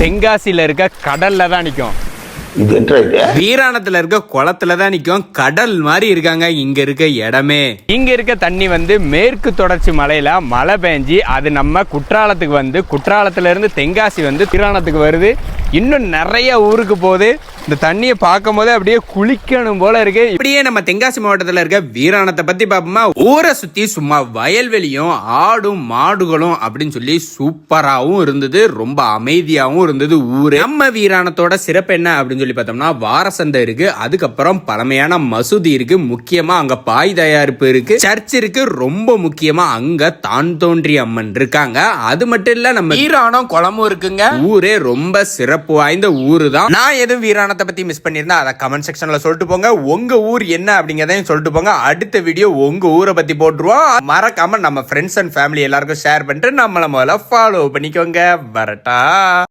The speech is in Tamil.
தென்காசியில இருக்க கடல்ல தான் நிற்கும் வீராணத்துல இருக்க குளத்துல தான் நிற்கும் கடல் மாதிரி இருக்காங்க. இங்க இருக்க இடமே. இங்க இருக்க தண்ணி வந்து மேற்கு தொடர்ச்சி மலையில மழை பெஞ்சி அது நம்ம குற்றாலத்துக்கு வந்து குற்றாலத்துல இருந்து தென்காசி வந்து வீராணத்துக்கு வருது. இன்னும் நிறைய ஊருக்கு போகுது. இந்த தண்ணியை பார்க்கும் போது அப்படியே குளிக்கணும் போல இருக்கு. இப்படியே நம்ம தென்காசி மாவட்டத்துல இருக்க வீராணத்தை பத்தி பார்ப்போமா? ஊரை சுத்தி சும்மா வயல்வெளியும் ஆடும் மாடுகளும் அப்படின்னு சொல்லி சூப்பராகவும் இருந்தது. ரொம்ப அமைதியாகவும் இருந்தது ஊரு. நம்ம வீராணத்தோட சிறப்பு என்ன அப்படின்னு சொல்லி பார்த்தோம்னா வாரசந்தை இருக்கு. அதுக்கப்புறம் பழமையான மசூதி இருக்கு. முக்கியமா அங்க பாய் தயாரிப்பு இருக்கு. சர்ச் இருக்கு. ரொம்ப முக்கியமா அங்க தான் தோன்றி அம்மன் இருக்காங்க. அது மட்டும் இல்ல நம்ம வீராணம் குளமும் இருக்குங்க. ஊரே ரொம்ப சிறப்பு வாய்ந்த ஊரு தான் நான் எதுவும் வீராணத்தை பற்றி மிஸ் பண்ணியிருந்தா அதை கமெண்ட் செக்ஷனில் சொல்லிட்டு போங்க. உங்கள் ஊர் என்ன அப்படிங்கிறதையும் சொல்லிட்டு போங்க. அடுத்த வீடியோ உங்க ஊரை பற்றி போட்டுருவோம். மறக்காம நம்ம ஃப்ரெண்ட்ஸ் அண்ட் ஃபேமிலி எல்லாருக்கும் ஷேர் பண்ணிட்டு நம்மளை முதல்ல ஃபாலோ பண்ணிக்கோங்க. வரட்டா.